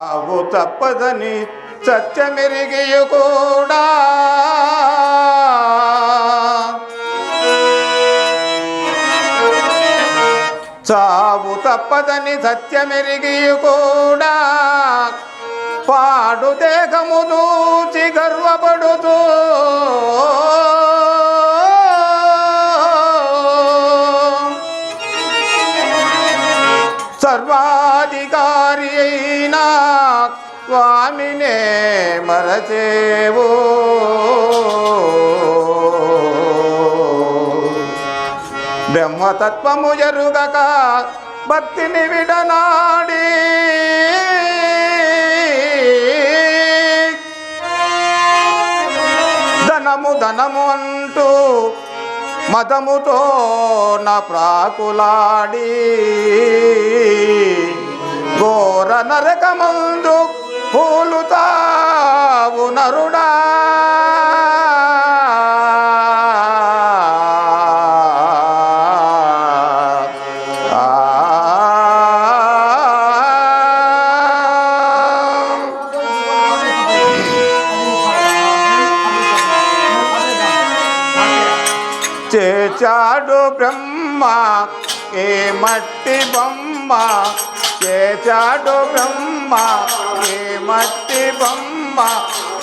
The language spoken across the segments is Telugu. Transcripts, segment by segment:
అవు తప్పదని సత్యమెరిగియు కూడా చావు తప్పదని సత్యమెరిగియు కూడా పాడు దేహము దూచి గర్వపడుతూ. సర్వాధికారి అయిన స్వామినే మరచేవో. బ్రహ్మతత్వము ఎరుగక భక్తిని విడనాడి. ధనము ధనము అంటూ మతముతో నా ప్రాకులాడి. ఘోర నరకమందు పూలుతావు నరుడా. చేచాడు బ్రహ్మ ఏ మట్టి బొమ్మ చేచాడు బ్రహ్మ ఏ మట్టి బొమ్మ?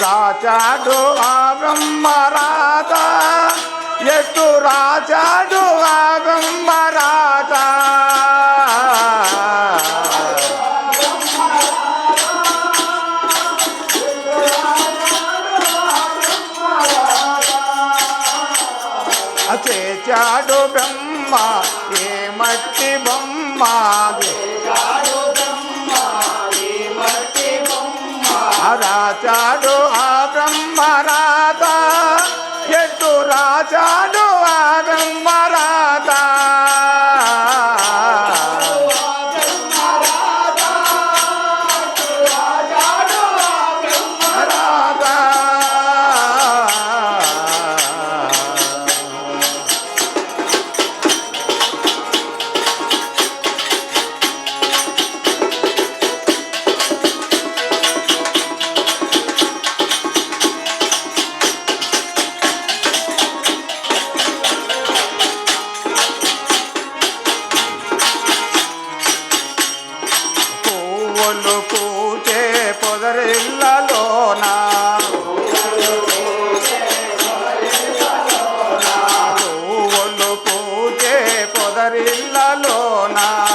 రాచాడు ఆ బ్రహ్మ రాధ ఎటు రాచాడు ఆ బ్రహ్మ ఎటు పొదరిల్లలోన ఆ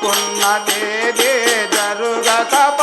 అనుకున్నదేది జరుగకపాయే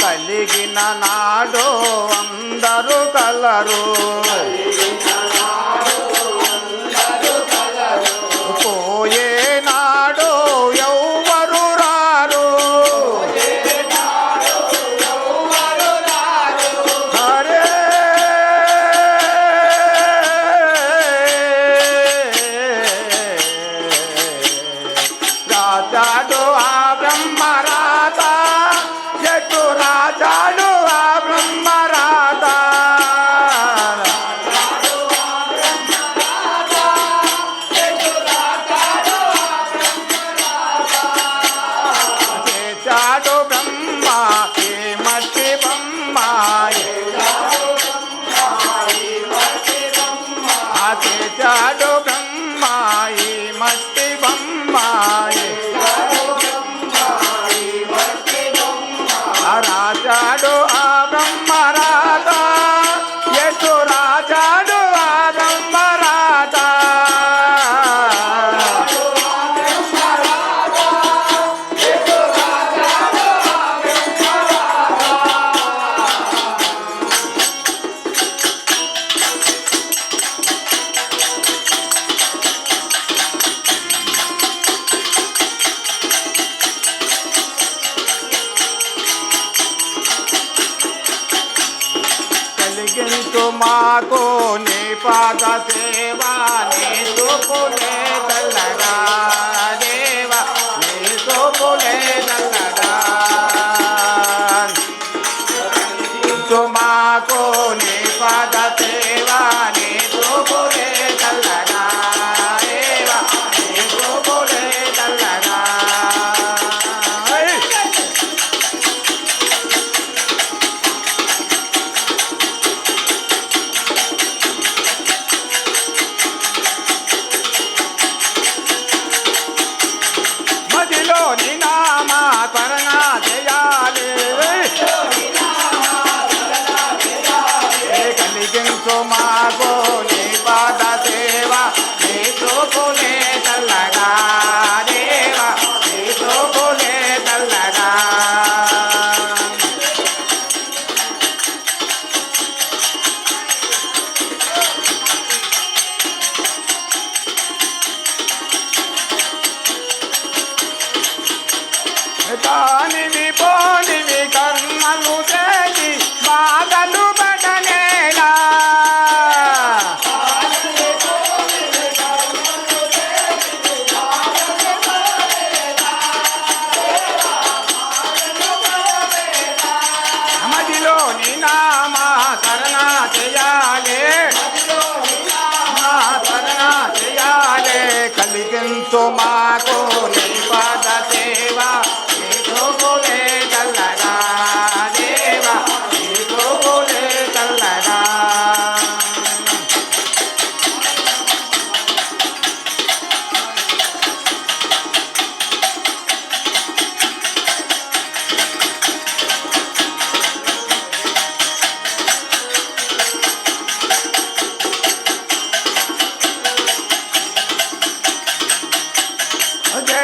కలిగిన నాడు అందరూ కలరు. కలిగించు మాకు నీ పాద సేవా? నీ చూపులే తెల్లగా దేవా నీ చూపులే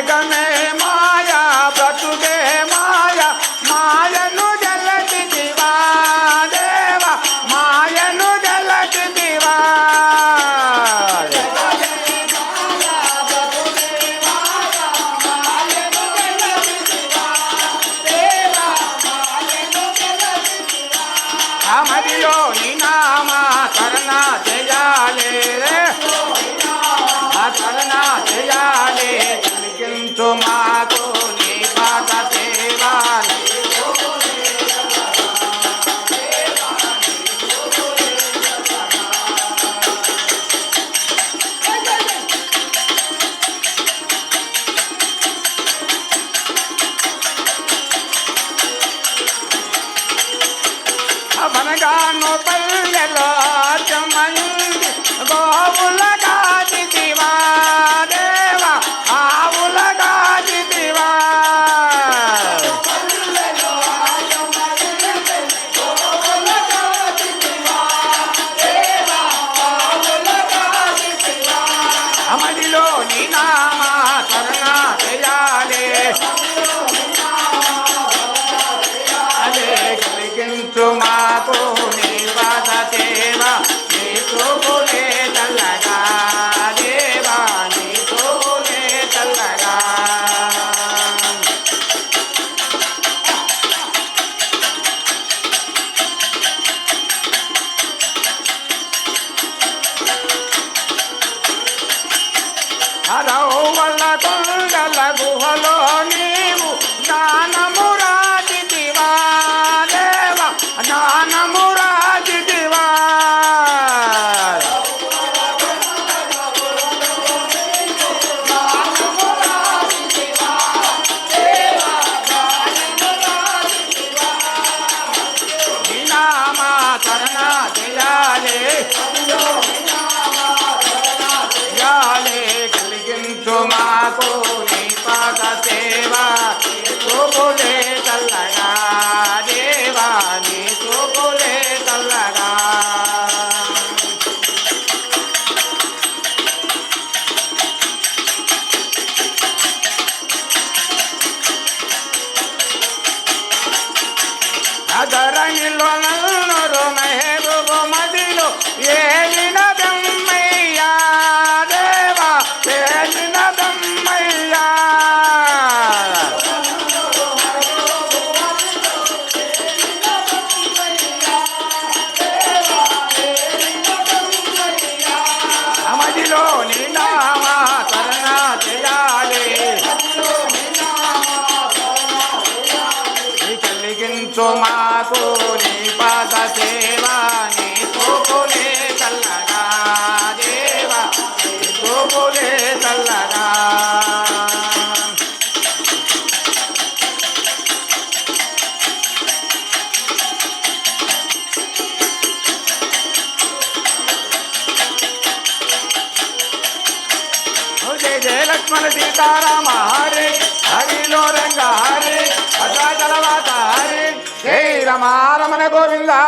జగమే మాయా బ్రతుకే మాయా మాయను జలకివా దేవా మాయను జలకివా అమరిలో నినామా కరుణ చేయాలే కరుణ చేయాలే তোমাকে అమడిలో నీ నా araw wala tol హత్తులో నినామా తరణ చేయాలి కలిగించు మాకు నీ పాద చేయాలి లక్ష్మణ సీతారామ హరే హరిలో రంగ హరే అసాచలవాత హరే జై రమారమణ గోవిందా.